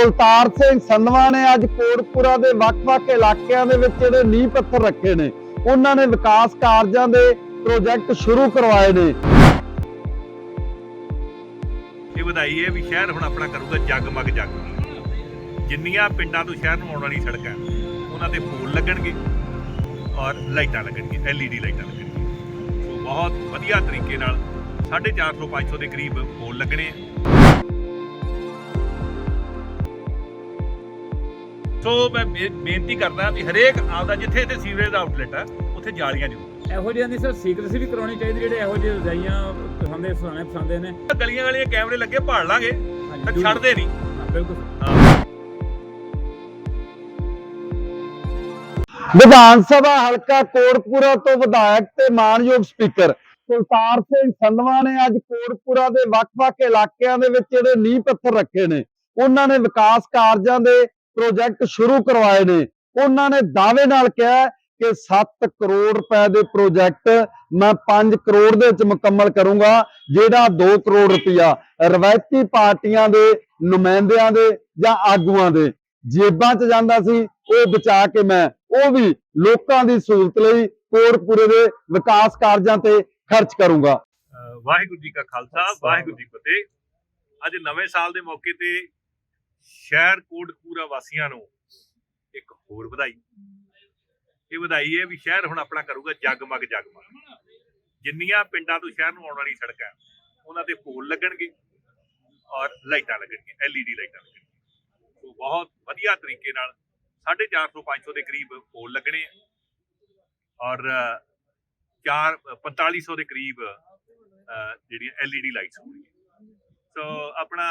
ਕੁਲਤਾਰ ਸਿੰਘ ਸੰਧਵਾ ਨੇ ਅੱਜ ਕੋਟਪੁਰਾ ਦੇ ਵੱਖ-ਵੱਖ ਇਲਾਕਿਆਂ ਦੇ ਵਿੱਚ ਜਿਹੜੇ ਨੀਂਹ ਪੱਥਰ ਰੱਖੇ ਨੇ, ਉਹਨਾਂ ਨੇ ਵਿਕਾਸ ਕਾਰਜਾਂ ਦੇ ਪ੍ਰੋਜੈਕਟ ਸ਼ੁਰੂ ਕਰਵਾਏ ਨੇ। ਇਹ ਵਧਾਈ ਹੈ ਵੀ ਸ਼ਹਿਰ ਹੁਣ ਆਪਣਾ ਕਰੂਗਾ ਜਗਮਗ ਜਗਮਗ ਜਿੰਨੀਆਂ ਪਿੰਡਾਂ ਤੋਂ ਸ਼ਹਿਰ ਨੂੰ ਆਉਣ ਵਾਲੀ ਸੜਕਾਂ ਉਹਨਾਂ ਤੇ ਫੋਨ ਲੱਗਣਗੇ ਔਰ ਲਾਈਟਾਂ ਲੱਗਣਗੀਆਂ ਐਲਈਡੀ ਲਾਈਟਾਂ ਲੱਗਣਗੀਆਂ। ਸੋ ਬਹੁਤ ਵਧੀਆ ਤਰੀਕੇ ਨਾਲ 450 500 ਦੇ ਕਰੀਬ ਫੋਨ ਲੱਗਣੇ ਆ। ਸੋ ਮੈਂ ਬੇਨਤੀ ਕਰਦਾ ਵੀ ਹਰੇਕ ਆਪਦਾ ਜਿੱਥੇ ਇੱਥੇ ਸੀਵਰੇਜ ਦਾ ਆਊਟਲੈਟ ਆ ਉੱਥੇ ਜਾਲੀਆਂ ਜ਼ਰੂਰ ਇਹੋ ਜਿਹੀਆਂ ਦੀ ਸਰ ਸੀਕ੍ਰੇਸੀ ਵੀ ਕਰਾਉਣੀ ਚਾਹੀਦੀ ਜਿਹੜੇ ਇਹੋ ਜਿਹੇ ਰਜਾਈਆਂ ਪਸੰਦੇ ਸੁਣਾਣੇ ਪਸੰਦੇ ਨੇ। ਗਲੀਆਂ ਗਲੀਆਂ ਕੈਮਰੇ ਲੱਗੇ ਭਾਲ ਲਾਂਗੇ ਤਾਂ। ਛੱਡਦੇ ਨਹੀਂ। ਬਿਲਕੁਲ ਹਾਂ। ਵਿਧਾਨ ਸਭਾ ਹਲਕਾ ਕੋਟਪੁਰਾ ਤੋਂ ਵਿਧਾਇਕ ਤੇ ਮਾਨਯੋਗ ਸਪੀਕਰ ਕੁਲਤਾਰ ਸਿੰਘ ਸੰਧਵਾ ਨੇ ਅੱਜ ਕੋਟਪੁਰਾ ਦੇ ਵੱਖ-ਵੱਖ ਇਲਾਕਿਆਂ ਦੇ ਵਿੱਚ ਜਿਹੜੇ ਨੀਂਹ ਪੱਥਰ ਰੱਖੇ ਨੇ। ਉਹਨਾਂ ਨੇ ਵਿਕਾਸ ਕਾਰਜਾਂ ਦੇ ਪ੍ਰੋਜੈਕਟ ਸ਼ੁਰੂ ਕਰਵਾਏ ਨੇ। ਉਹਨਾਂ ਨੇ ਦਾਅਵੇ ਨਾਲ ਕਿਹਾ ਕਿ 7 ਕਰੋੜ ਰੁਪਏ ਦੇ ਪ੍ਰੋਜੈਕਟ ਮੈਂ 5 ਕਰੋੜ ਦੇ ਵਿੱਚ ਮੁਕੰਮਲ ਕਰੂੰਗਾ, ਜਿਹੜਾ 2 ਕਰੋੜ ਰੁਪਇਆ ਰਵਾਇਤੀ ਪਾਰਟੀਆਂ ਦੇ, ਨੁਮਾਇੰਦਿਆਂ ਦੇ ਜਾਂ ਆਗੂਆਂ ਦੇ। ਜੇਬਾਂ 'ਚ ਜਾਂਦਾ ਸੀ, ਉਹ ਬਚਾ ਕੇ ਮੈਂ, ਉਹ ਵੀ ਲੋਕਾਂ ਦੀ ਸਹੂਲਤ ਲਈ ਕੋਟਪੁਰੇ ਦੇ ਵਿਕਾਸ ਕਾਰਜਾਂ ਤੇ ਖਰਚ ਕਰੂੰਗਾ। ਵਾਹਿਗੁਰੂ ਜੀ ਕਾ ਖਾਲਸਾ, ਵਾਹਿਗੁਰੂ ਜੀ ਕੀ ਫਤਿਹ। ਅੱਜ ਨਵੇਂ ਸਾਲ ਦੇ ਮੌਕੇ ਤੇ ਸ਼ਹਿਰ ਕੋਟਕਪੂਰਾ ਵਾਸੀਆਂ ਨੂੰ ਇੱਕ ਹੋਰ ਵਧਾਈ। ਇਹ ਵਧਾਈ ਹੈ ਵੀ ਸ਼ਹਿਰ ਹੁਣ ਆਪਣਾ ਕਰੂਗਾ ਜਗਮਗ ਜਗਮਗ। ਜਿੰਨੀਆਂ ਪਿੰਡਾਂ ਤੋਂ ਸ਼ਹਿਰ ਨੂੰ ਆਉਣ ਵਾਲੀ ਸੜਕਾਂ ਉਹਨਾਂ ਤੇ ਪੋਲ ਲੱਗਣਗੇ ਔਰ ਲਾਈਟਾਂ ਲੱਗਣਗੀਆਂ ਐਲਈਡੀ ਲਾਈਟਾਂ ਲੱਗਣਗੀਆਂ। ਸੋ ਬਹੁਤ ਵਧੀਆ ਤਰੀਕੇ ਨਾਲ 450 500 ਦੇ ਕਰੀਬ ਪੋਲ ਲੱਗਣੇ ਔਰ ਅਹ, ਚਾਰ 4500 ਦੇ ਕਰੀਬ ਅਹ, ਜਿਹੜੀਆਂ LED ਲਾਈਟਸ ਹੋਣਗੀਆਂ। ਸੋ ਆਪਣਾ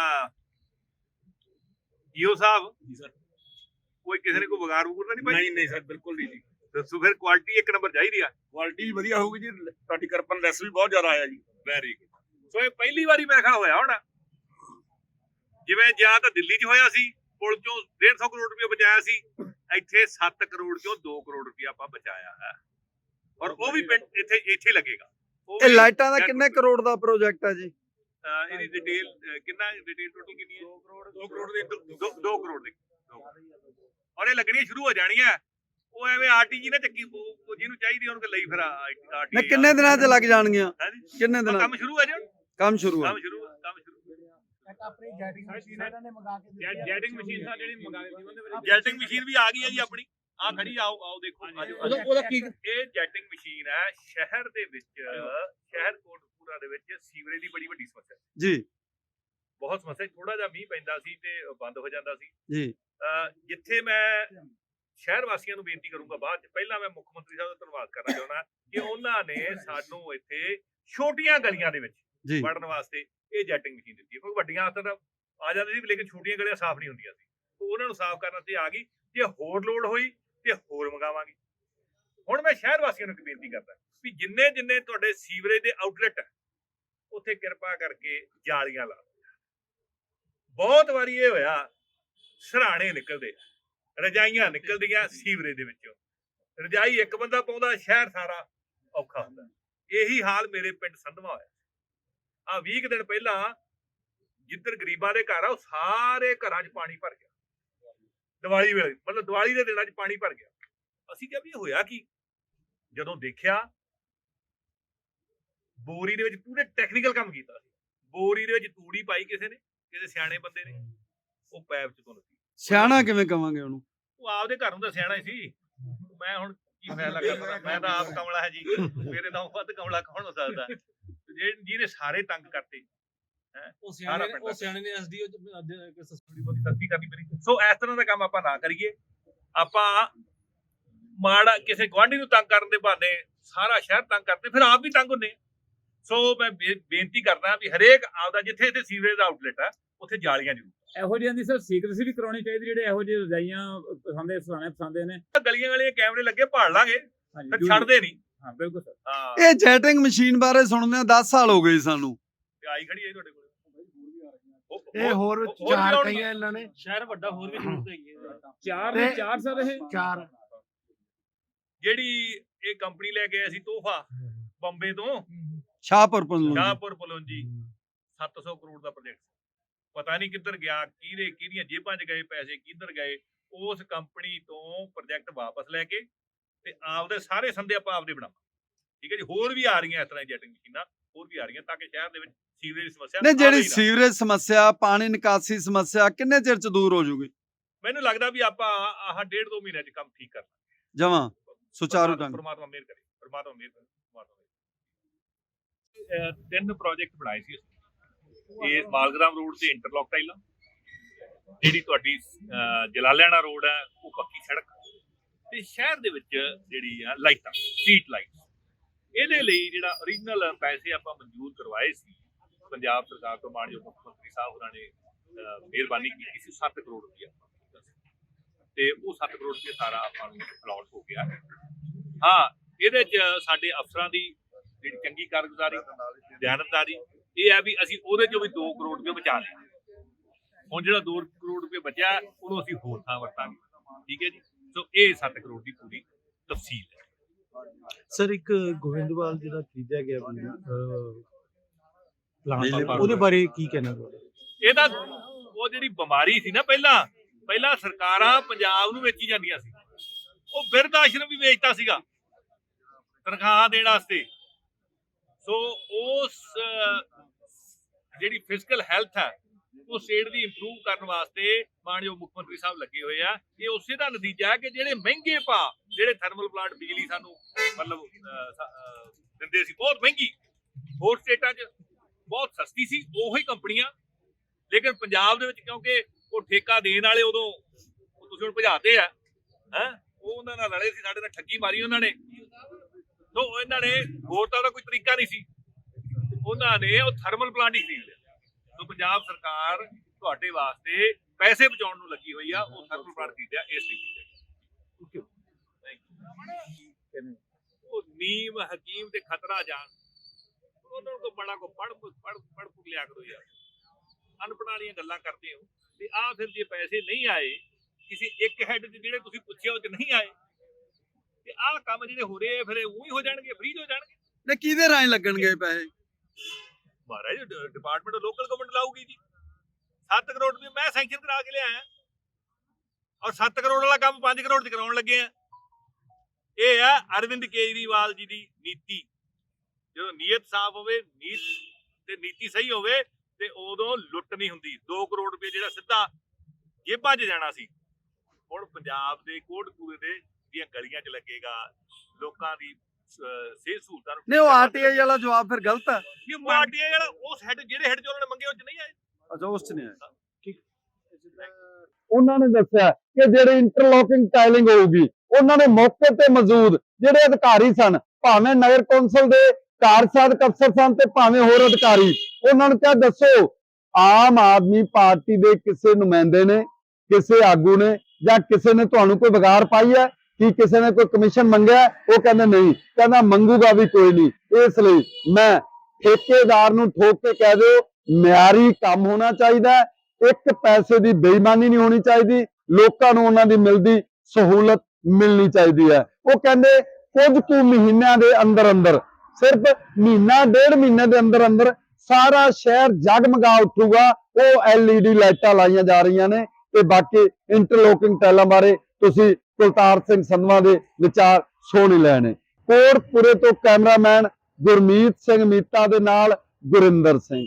ਈਓ ਸਾਹਿਬ? ਜੀ ਸਰ। ਕੋਈ ਕਿਸੇ ਨੇ ਕੋਈ ਵਗਾਰ ਵਗੂਰ ਤਾਂ ਨਹੀਂ ਭਾਈ ਨਹੀਂ ਨਹੀਂ ਸਰ ਬਿਲਕੁਲ ਨਹੀਂ ਜੀ। ਦੱਸੋ ਫਿਰ ਕੁਆਲਿਟੀ ਇੱਕ ਨੰਬਰ ਚਾਹੀਦੀ ਆ। ਕੁਆਲਿਟੀ ਵੀ ਵਧੀਆ ਹੋਊਗੀ ਜੀ ਤੁਹਾਡੀ ਕਿਰਪਾ ਨਾਲ ਲੈਸ ਵੀ ਬਹੁਤ ਜ਼ਿਆਦਾ ਆਇਆ ਜੀ। ਵੈਰੀ ਗੁੱਡ ਸੋ ਇਹ ਪਹਿਲੀ ਵਾਰੀ ਮੇਰੇ ਖਿਆਲ ਹੋਇਆ ਹੋਣਾ। ਜਿਵੇਂ ਜਾਂ ਤਾਂ ਦਿੱਲੀ 'ਚ ਹੋਇਆ ਸੀ ਪੁਲ ਚੋਂ 150 ਕਰੋੜ ਰੁਪਏ ਬਚਾਇਆ ਸੀ ਇੱਥੇ 7 ਕਰੋੜ ਚੋਂ 2 ਕਰੋੜ ਰੁਪਏ ਆਪਾਂ ਬਚਾਇਆ ਹੈ। ਔਰ ਉਹ ਵੀ ਪਿੰਡ ਇੱਥੇ ਇੱਥੇ ਲੱਗੇਗਾ। ਇਹ ਲਾਈਟਾਂ ਦਾ ਕਿੰਨੇ ਕਰੋੜ ਦਾ ਪ੍ਰੋਜੈਕਟ ਹੈ ਜੀ? ਇਹਦੀ ਡਿਟੇਲ ਕਿੰਨਾ ਡਿਟੇਲ ਟੋਟਲ ਕਿੰਨੀ ਹੈ? 2 ਕਰੋੜ 2 ਕਰੋੜ ਦੇ 2 ਕਰੋੜ ਦੇ। ਔਰ ਇਹ ਲੱਗਣੀਆਂ ਸ਼ੁਰੂ ਹੋ ਜਾਣੀਆਂ। ਉਹ ਐਵੇਂ ਆਰਟੀਜੀ ਨੇ ਚੱਕੀ ਜਿਹਨੂੰ ਚਾਹੀਦੀ ਉਹਨੂੰ ਲਈ ਫਿਰ ਆਰਟੀ ਨਾ ਕਿੰਨੇ ਦਿਨਾਂ 'ਚ ਲੱਗ ਜਾਣਗੀਆਂ? ਕਿੰਨੇ ਦਿਨਾਂ? ਕੰਮ ਸ਼ੁਰੂ ਹੋ ਜਾਣ ਕੰਮ ਸ਼ੁਰੂ ਹੈ ਕੰਮ ਸ਼ੁਰੂ ਕੰਮ ਸ਼ੁਰੂ। ਆਪਣੀ ਜੈਟਿੰਗ ਮਸ਼ੀਨ ਇਹਨਾਂ ਨੇ ਮੰਗਾ ਕੇ ਦਿੱਤੀ ਜੈਟਿੰਗ ਮਸ਼ੀਨ ਸਾ ਜਿਹੜੀ ਮੰਗਾ ਲਈ ਸੀ ਉਹਦੇ ਵਿੱਚ ਜੈਟਿੰਗ ਮਸ਼ੀਨ ਵੀ ਆ ਗਈ ਹੈ ਜੀ ਆਪਣੀ। ਆ ਖੜੀ ਆਓ ਆਓ ਦੇਖੋ ਉਹਦਾ ਕੀ ਇਹ ਜੈਟਿੰਗ ਮਸ਼ੀਨ ਹੈ ਸ਼ਹਿਰ ਦੇ ਵਿੱਚ ਸ਼ਹਿਰ ਕੋਟਪੂਰਾ ਦੇ ਵਿੱਚ ਸੀਵਰੇਜ ਦੀ ਬੜੀ ਵੱਡੀ ਸਮੱਸਿਆ ਜੀ। ਬਹੁਤ ਸਮੱਸਿਆ ਥੋੜਾ ਜਿਹਾ ਮੀਂਹ ਪੈਂਦਾ ਸੀ ਤੇ ਬੰਦ ਹੋ ਜਾਂਦਾ ਸੀ। ਜੀ। ਜਿੱਥੇ ਮੈਂ ਸ਼ਹਿਰ ਵਾਸੀਆਂ ਨੂੰ ਬੇਨਤੀ ਕਰੂੰਗਾ ਬਾਅਦ ਚ ਪਹਿਲਾਂ ਮੈਂ ਮੁੱਖ ਮੰਤਰੀ ਸਾਹਿਬ ਦਾ ਧੰਨਵਾਦ ਕਰਨਾ ਚਾਹੁੰਦਾ ਕਿ ਉਹਨਾਂ ਨੇ ਸਾਨੂੰ ਇੱਥੇ ਛੋਟੀਆਂ ਗਲੀਆਂ ਦੇ ਵਿੱਚ ਵੜਨ ਵਾਸਤੇ ਇਹ ਜੈਟਿੰਗ ਮਸ਼ੀਨ ਦਿੱਤੀ। ਕਿਉਂਕਿ ਵੱਡੀਆਂ ਤਾਂ ਆ ਜਾਂਦੀ ਸੀ ਲੇਕਿਨ ਛੋਟੀਆਂ ਗਲੀਆਂ ਸਾਫ਼ ਨਹੀਂ ਹੁੰਦੀਆਂ ਸੀ। ਉਹਨਾਂ ਨੂੰ ਸਾਫ਼ ਕਰਨ ਤੇ ਆ ਗਈ। ਜੇ ਹੋਰ ਲੋਡ ਹੋਈ ਤੇ ਹੋਰ ਮੰਗਾਵਾਂਗੇ। ਹੁਣ ਮੈਂ ਸ਼ਹਿਰ ਵਾਸੀਆਂ ਨੂੰ ਇੱਕ ਬੇਨਤੀ ਕਰਦਾ ਵੀ ਜਿੰਨੇ ਜਿੰਨੇ ਤੁਹਾਡੇ ਸੀਵਰੇਜ ਦੇ ਆਊਟਲੈਟ ਹੈ ਉੱਥੇ ਕਿਰਪਾ ਕਰਕੇ ਜਾਲੀਆਂ ਲਾ ਬਹੁਤ ਵਾਰੀ ਇਹ ਹੋਇਆ, ਸਰਾਣੇ ਨਿਕਲਦੇ ਰਜਾਈਆਂ ਨਿਕਲਦੀਆਂ ਸੀਵਰੇਜ ਦੇ ਵਿੱਚੋਂ। ਰਜਾਈ ਇੱਕ ਬੰਦਾ ਪਾਉਂਦਾ, ਸ਼ਹਿਰ ਸਾਰਾ ਔਖਾ ਹੁੰਦਾ। ਇਹੀ ਹਾਲ ਮੇਰੇ ਪਿੰਡ ਸੰਧਵਾ ਹੋਇਆ। ਆ 20 ਕੁ ਦਿਨ ਪਹਿਲਾਂ ਜਿੱਧਰ ਗਰੀਬਾਂ ਦੇ ਘਰ ਆ, ਉਹ ਸਾਰੇ ਘਰਾਂ 'ਚ ਪਾਣੀ ਭਰ ਗਿਆ। ਦੀਵਾਲੀ ਵੇਲੇ, ਮਤਲਬ ਦੀਵਾਲੀ ਦੇ ਦਿਨਾਂ 'ਚ ਪਾਣੀ ਭਰ ਗਿਆ। ਅਸੀਂ ਕਿਹਾ ਵੀ ਹੋਇਆ ਕੀ? ਜਦੋਂ ਦੇਖਿਆ ਬੋਰੀ ਦੇ ਵਿੱਚ ਪੂਰੇ ਟੈਕਨੀਕਲ ਕੰਮ ਕੀਤਾ ਸੀ। ਬੋਰੀ ਦੇ ਵਿੱਚ ਤੂੜੀ ਪਾਈ ਕਿਸੇ ਨੇ ਕਿਸੇ ਸਿਆਣੇ ਬੰਦੇ ਨੇ। ਉਹ ਪੈਪ 'ਚ ਗਈ ਸਿਆਣਾ ਕਿਵੇਂ ਕਵਾਂਗੇ ਉਹਨੂੰ? ਉਹ ਆਪਦੇ ਘਰ ਨੂੰ ਤਾਂ ਸਿਆਣਾ ਹੀ ਸੀ। ਮੈਂ ਹੁਣ ਕੀ ਫੈਸਲਾ ਕਰਦਾ ਮੈਂ ਤਾਂ ਆਪ ਕਮਲਾ ਹੈ ਜੀ। ਮੇਰੇ ਤੋਂ ਵੱਧ ਕਮਲਾ ਕੌਣ ਹੋ ਸਕਦਾ? ਜੇ ਜਿਹਨੇ ਸਾਰੇ ਤੰਗ ਕਰਤੇ ਉਹ ਸਾਰਾ ਸਿਆਣੇ ਉਹ ਸਿਆਣੇ ਨੇ ਐਸਡੀਓ ਥੋੜੀ ਬਹੁਤੀ ਸਖਤੀ ਕਰਨੀ ਪੈਣੀ। ਸੋ ਇਸ ਤਰ੍ਹਾਂ ਦਾ ਕੰਮ ਆਪਾਂ ਨਾ ਕਰੀਏ। ਆਪਾਂ ਮਾੜਾ ਕਿਸੇ ਗੁਆਂਢੀ ਨੂੰ ਤੰਗ ਕਰਨ ਦੇ ਬਹਾਨੇ ਸਾਰਾ ਸ਼ਹਿਰ ਤੰਗ ਕਰਦੇ ਫਿਰ ਆਪ ਵੀ ਤੰਗ ਹੁੰਨੇ ਆ। ਸੋ ਮੈਂ ਬੇਨਤੀ ਕਰਦਾ ਵੀ ਹਰੇਕ ਆਪਦਾ ਜਿੱਥੇ ਇੱਥੇ ਸੀਵਰੇਜ ਦਾ ਆਊਟਲੈਟ ਆ ਉੱਥੇ ਜਾਲੀਆਂ ਜ਼ਰੂਰ ਇਹੋ ਜਿਹੀਆਂ ਦੀ ਸਰ ਸੀਕ੍ਰੇਸੀ ਵੀ ਕਰਾਉਣੀ ਚਾਹੀਦੀ ਜਿਹੜੇ ਇਹੋ ਜਿਹੇ ਰਜਾਈਆਂ ਪਸੰਦੇ ਸੁਣਾਣੇ ਪਸੰਦੇ ਨੇ ਗਲੀਆਂ ਗਲੀਆਂ ਕੈਮਰੇ ਲੱਗੇ ਭਾਲ ਲਾਂਗੇ ਜ਼ਰੂਰ। ਛੱਡਦੇ ਨਹੀਂ। ਹਾਂ ਬਿਲਕੁਲ ਸਰ। ਹਾਂ। ਇਹ ਜੈਟਿੰਗ ਮਸ਼ੀਨ ਬਾਰੇ ਸੁਣਦੇ ਆ 10 ਸਾਲ ਹੋ ਗਏ ਸਾਨੂੰ। ਤੇ ਆਈ ਖੜੀ ਹੈ ਤੁਹਾਡੇ ਕੋਲ। ਇਹ ਹੋਰ ਚਾਰ। ਕਈਆਂ ਇਹਨਾਂ ਨੇ। ਸ਼ਹਿਰ ਵੱਡਾ ਹੋਰ ਵੀ ਜ਼ਰੂਰਤ ਹੈਗੀ ਹੈ ਚਾਰ ਨੇ ਤੇ- ਚਾਰ ਸਰ ਇਹ। ਚਾਰ। ਜਿਹੜੀ ਇਹ ਕੰਪਨੀ ਲੈ ਕੇ ਆਏ ਸੀ ਤੋਹਫਾ ਬੰਬੇ ਤੋਂ ਸ਼ਾਹਪੁਰ ਪੰਨੂ ਸ਼ਾਹਪੁਰ ਪਲੋਂਜੀ 700 ਕਰੋੜ ਦਾ ਪ੍ਰੋਜੈਕਟ ਪਤਾ ਨਹੀਂ ਕਿੱਧਰ ਗਿਆ ਕਿਹਦੇ ਕਿਹਦੀਆਂ ਜੇਬਾਂ 'ਚ ਗਏ ਪੈਸੇ ਕਿੱਧਰ ਗਏ ਉਸ ਕੰਪਨੀ ਤੋਂ ਪ੍ਰੋਜੈਕਟ ਵਾਪਸ ਲੈ ਕੇ ਤੇ ਆਪਦੇ ਸਾਰੇ ਸੰਦੇ ਆਪਾਂ ਆਪਦੇ ਬਣਾਵਾਂ। ਠੀਕ ਹੈ ਜੀ? ਹੋਰ ਵੀ ਆ ਰਹੀਆਂ ਇਸ ਤਰ੍ਹਾਂ ਜੈਟਿੰਗ ਮਸ਼ੀਨਾਂ ਹੋਰ ਵੀ ਆ ਰਹੀਆਂ ਤਾਂ ਕਿ ਸ਼ਹਿਰ ਦੇ ਵਿੱਚ ਸੀਵਰੇਜ ਸਮੱਸਿਆ ਨਹੀਂ ਜਿਹੜੀ। ਸੀਵਰੇਜ ਸਮੱਸਿਆ ਪਾਣੀ ਨਿਕਾਸੀ ਸਮੱਸਿਆ ਕਿੰਨੇ ਚਿਰ ਚ ਦੂਰ ਹੋ ਜੂਗੀ? ਮੈਨੂੰ ਲੱਗਦਾ ਵੀ ਆਪਾਂ ਆਹ ਡੇਢ ਦੋ ਮਹੀਨਿਆਂ 'ਚ ਕੰਮ ਠੀਕ ਕਰ ਜਮਾਂ। ਸੁਚਾਰੂ ਢੰਗ। ਪਰਮਾਤਮਾ ਮਿਹਰ ਕਰੇ ਪਰਮਾਤਮਾ ਮਿਹਰ ਕਰੇ ਪਰਮਾਤਮਾ ਮਿਹਰ ਕਰੇ। ਅਹ ਤਿੰਨ ਪ੍ਰੋਜੈਕਟ ਬਣਾਏ ਸੀ ਅਸੀਂ। ਇਹ ਮਾਲਗਰਾਮ ਰੋਡ ਤੇ ਇੰਟਰਲੌਕ ਟਾਈਲਾਂ। ਜਿਹੜੀ ਤੁਹਾਡੀ ਜਲਾਲਿਆਣਾ ਰੋਡ ਹੈ ਉਹ ਪੱਕੀ ਸੜਕ। ਤੇ ਸ਼ਹਿਰ ਦੇ ਵਿੱਚ ਜਿਹੜੀ ਆ ਲਾਈਟਾਂ ਸਟਰੀਟ ਲਾਈਟ ਇਹਦੇ ਲਈ ਜਿਹੜਾ origignal ਪੈਸੇ ਆਪਾਂ ਮਨਜ਼ੂਰ ਕਰਵਾਏ ਸੀ ਪੰਜਾਬ ਸਰਕਾਰ ਤੋਂ ਮਾਨਯੋਗ ਮੁੱਖ ਮੰਤਰੀ ਸਾਹਿਬ ਹੋਰਾਂ ਨੇ ਅਹ, ਮਿਹਰਬਾਨੀ ਕੀਤੀ ਸੀ 7 ਕਰੋੜ ਰੁਪਇਆ ਤੇ ਉਹ 7 ਕਰੋੜ ਰੁਪਏ ਸਾਰਾ ਆਪਾਂ ਨੂੰ ਅਲਾਟ ਹੋ ਗਿਆ। ਹਾਂ ਇਹਦੇ ਚ ਸਾਡੇ ਅਫਸਰਾਂ ਦੀ ਜਿਹੜੀ ਚੰਗੀ ਕਾਰਗੁਜ਼ਾਰੀ ਦਿਆਨਤਦਾਰੀ ਇਹ ਹੈ ਵੀ ਅਸੀਂ ਉਹਦੇ ਚੋਂ ਵੀ 2 ਕਰੋੜ ਰੁਪਏ ਬਚਾ ਲਏ। ਹੁਣ ਜਿਹੜਾ 2 ਕਰੋੜ ਰੁਪਏ ਬਚਿਆ ਉਹਨੂੰ ਅਸੀਂ ਹੋਰ ਥਾਂ ਵਰਤਾਂਗੇ। ਠੀਕ ਹੈ ਜੀ? ਸੋ ਇਹ 7 ਕਰੋੜ ਦੀ ਪੂਰੀ ਤਫਸੀਲ ਹੈ। ਸਰ ਇੱਕ ਗੋਬਿੰਦਵਾਲ ਜਿਹੜਾ ਖਰੀਦਿਆ ਗਿਆ ਪਲਾਂਟ ਉਹਦੇ ਬਾਰੇ ਕੀ ਕਹਿਣਾ ਤੁਹਾਡਾ? ਇਹਦਾ ਉਹ ਜਿਹੜੀ ਬਿਮਾਰੀ ਸੀ ਨਾ ਪਹਿਲਾਂ ਪਹਿਲਾਂ ਸਰਕਾਰਾਂ ਪੰਜਾਬ ਨੂੰ ਵੇਚੀ ਜਾਂਦੀਆਂ ਸੀ। ਉਹ ਬਿਰਧ ਆਸ਼ਰਮ ਵੀ ਵੇਚਦਾ ਸੀਗਾ ਤਨਖਾਹ ਦੇਣ ਵਾਸਤੇ। ਸੋ ਉਸ ਜਿਹੜੀ ਫਿਜ਼ੀਕਲ ਹੈਲਥ ਹੈ ਉਹ ਸਟੇਟ ਦੀ ਇੰਪਰੂਵ ਕਰਨ ਵਾਸਤੇ ਮਾਨਯੋਗ ਮੁੱਖ ਮੰਤਰੀ ਸਾਹਿਬ ਲੱਗੇ ਹੋਏ ਆ। ਇਹ ਉਸੇ ਦਾ ਨਤੀਜਾ ਹੈ ਕਿ ਜਿਹੜੇ ਮਹਿੰਗੇ ਭਾ ਜਿਹੜੇ ਥਰਮਲ ਪਲਾਂਟ ਬਿਜਲੀ ਸਾਨੂੰ ਮਤਲਬ ਦਿੰਦੇ ਸੀ, ਬਹੁਤ ਮਹਿੰਗੀ। ਹੋਰ ਸਟੇਟਾਂ 'ਚ ਬਹੁਤ ਸਸਤੀ ਸੀ, ਉਹੀ ਕੰਪਨੀਆਂ। ਲੇਕਿਨ ਪੰਜਾਬ ਦੇ ਵਿੱਚ ਕਿਉਂਕਿ ਉਹ ਠੇਕਾ ਦੇਣ ਵਾਲੇ ਉਦੋਂ ਉਹ ਤੁਸੀਂ ਹੁਣ ਭਜਾਤੇ ਆ, ਹੈ, ਉਹ ਉਹਨਾਂ ਨਾਲ ਲੜੇ ਸੀ, ਸਾਡੇ ਨਾਲ ਠੱਗੀ ਮਾਰੀ ਉਹਨਾਂ ਨੇ। ਸੋ ਇਹਨਾਂ ਨੇ ਹੋਰ ਤਾਂ ਉਹਦਾ ਕੋਈ ਤਰੀਕਾ ਨਹੀਂ ਸੀ। ਉਹਨਾਂ ਨੇ ਉਹ ਥਰਮਲ ਪਲਾਂਟ ਹੀ ਖਰੀਦ ਲਿਆ। ਸੋ ਪੰਜਾਬ ਸਰਕਾਰ ਤੁਹਾਡੇ ਵਾਸਤੇ ਪੈਸੇ ਬਚਾਉਣ ਨੂੰ ਲੱਗੀ ਹੋਈ ਆ ਉਹ ਥਰਮਲ ਪਲਾਂਟ ਖਰੀਦਿਆ ਇਸ ਲਈ ਉਹ ਨੀਮ ਹਕੀਮ ਤੇ ਖਤਰਾ ਜਾਣ। ਉਹਨਾਂ ਨੂੰ ਤਾਂ ਬੜਾ ਕੋ ਪੜ ਪੜ ਪੜ ਪੁੜ ਲਿਆ ਕਰੋ ਯਾਰ। ਅਨਪੜ੍ਹਾਂ ਵਾਲੀਆਂ ਗੱਲਾਂ ਕਰਦੇ ਹੋ। ਤੇ ਆ ਫਿਰ ਜੇ ਪੈਸੇ ਨਹੀਂ ਆਏ ਕਿਸੇ ਇੱਕ ਹੈੱਡ 'ਚ ਜਿਹੜੇ ਤੁਸੀਂ ਪੁੱਛਿਆ ਉਹ 'ਚ ਨਹੀਂ ਆਏ ਤੇ ਆਹ ਕੰਮ ਜਿਹੜੇ ਹੋ ਰਹੇ ਆ ਫਿਰ ਉਹੀ ਹੋ ਜਾਣਗੇ ਫ੍ਰੀ ਹੋ ਜਾਣਗੇ। ਨੇ ਕਿਹਦੇ ਰਾਹੀਂ ਲੱਗਣਗੇ ਪੈਸੇ? ਮਹਾਰਾਜ ਡਿਪਾਰਟਮੈਂਟ ਲੋਕਲ ਗਵਰਨਮੈਂਟ ਲਾਊਗੀ ਜੀ। 7 ਕਰੋੜ ਰੁਪਏ ਮੈਂ ਸੈਂਕਸ਼ਨ ਕਰਾ ਕੇ ਲਿਆਇਆ। ਔਰ 7 ਕਰੋੜ ਵਾਲਾ ਕੰਮ 5 ਕਰੋੜ ਚ ਕਰਾਉਣ ਲੱਗੇ ਆ। ਇਹ ਹੈ ਅਰਵਿੰਦ ਕੇਜਰੀਵਾਲ ਜੀ ਦੀ ਨੀਤੀ। ਜਦੋਂ ਨੀਅਤ ਸਾਫ਼ ਹੋਵੇ ਨੀਤ ਤੇ ਨੀਤੀ ਸਹੀ ਹੋਵੇ ਤੇ ਉਦੋਂ ਲੁੱਟ ਨਹੀਂ ਹੁੰਦੀ। 2 ਕਰੋੜ ਰੁਪਏ ਜਿਹੜਾ ਸਿੱਧਾ ਜੇਬਾਂ 'ਚ ਜਾਣਾ ਸੀ। ਹੁਣ ਪੰਜਾਬ ਦੇ ਕੋਟਪੂਰੇ ਦੇ ਦੀਆਂ ਗਲੀਆਂ 'ਚ ਲੱਗੇਗਾ ਲੋਕਾਂ ਦੀ ਸਿਹਤ ਸਹੂਲਤਾਂ ਨੂੰ ਨਹੀਂ ਉਹ ਆਰਟੀਆਈ ਵਾਲਾ ਜਵਾਬ ਫਿਰ ਗਲਤ ਹੈ ਇਹ ਮਾਰਟੀਆ ਜਿਹੜਾ ਉਸ ਹੈਡ ਜਿਹੜੇ ਹੈਡ 'ਚ ਉਹਨਾਂ ਨੇ ਮੰਗੇ ਉਹ 'ਚ ਨਹੀਂ ਆਏ। ਅੱਛਾ ਉਸ ਚ ਨਹੀਂ ਆਇਆ ਉਹਨਾਂ ਨੇ ਦੱਸਿਆ ਕਿ ਜਿਹੜੇ ਇੰਟਰਲੋਕਿੰਗ ਟਾਈਲਿੰਗ ਹੋਊਗੀ ਉਹਨਾਂ ਨੇ ਮੌਕੇ ਤੇ ਮੌਜੂਦ ਜਿਹੜੇ ਅਧਿਕਾਰੀ ਸਨ ਭਾਵੇਂ ਨਗਰ ਕੌਂਸਲ ਦੇ ਕਾਰਜਸਾਧਕ ਅਫਸਰ ਸਨ ਤੇ ਭਾਵੇਂ ਹੋਰ ਅਧਿਕਾਰੀ ਉਹਨਾਂ ਨੂੰ ਕਿਹਾ ਦੱਸੋ ਆਮ ਆਦਮੀ ਪਾਰਟੀ ਦੇ ਕਿਸੇ ਨੁਮਾਇੰਦੇ ਨੇ ਕਿਸੇ ਆਗੂ ਨੇ ਜਾਂ ਕਿਸੇ ਨੇ ਤੁਹਾਨੂੰ ਕੋਈ ਵਿਗਾੜ ਪਾਈ ਹੈ? ਕਿ ਕਿਸੇ ਨੇ ਕੋਈ ਕਮਿਸ਼ਨ ਮੰਗਿਆ, ਉਹ ਕਹਿੰਦੇ ਨਹੀਂ। ਕਹਿੰਦਾ ਮੰਗੂਗਾ ਵੀ ਕੋਈ ਨਹੀਂ। ਇਸ ਲਈ ਮੈਂ ਠੇਕੇਦਾਰ ਨੂੰ ਠੋਕ ਕੇ ਕਹਿ ਦਿਓ, ਮਿਆਰੀ ਕੰਮ ਹੋਣਾ ਚਾਹੀਦਾ ਇੱਕ ਪੈਸੇ ਦੀ ਬੇਈਮਾਨੀ ਨਹੀਂ ਹੋਣੀ ਚਾਹੀਦੀ। ਲੋਕਾਂ ਨੂੰ ਉਹਨਾਂ ਦੀ ਮਿਲਦੀ ਸਹੂਲਤ ਮਿਲਣੀ ਚਾਹੀਦੀ ਹੈ। ਉਹ ਕਹਿੰਦੇ, ਕੁਝ ਕੁ ਮਹੀਨਿਆਂ ਦੇ ਅੰਦਰ ਅੰਦਰ ਸਿਰਫ ਮਹੀਨਾ, ਡੇਢ ਮਹੀਨੇ ਦੇ ਅੰਦਰ ਅੰਦਰ ਸਾਰਾ ਸ਼ਹਿਰ ਜਗਮਗਾ ਉੱਠੂਗਾ। ਉਹ ਐਲਈਡੀ ਲਾਈਟਾਂ ਲਾਈਆਂ ਜਾ ਰਹੀਆਂ ਨੇ ਤੇ ਬਾਕੀ ਇੰਟਰਲੋਕਿੰਗ ਟੈਲਾਂ ਬਾਰੇ ਤੁਸੀਂ ਕੁਲਤਾਰ ਸਿੰਘ ਸੰਧਵਾ ਦੇ ਵਿਚਾਰ ਸੁਣ ਲੈਣੇ। ਕੋਟਪੁਰੇ ਤੋਂ ਕੈਮਰਾਮੈਨ ਗੁਰਮੀਤ ਸਿੰਘ ਮੀਤਾ ਦੇ ਨਾਲ ਗੁਰਿੰਦਰ ਸਿੰਘ।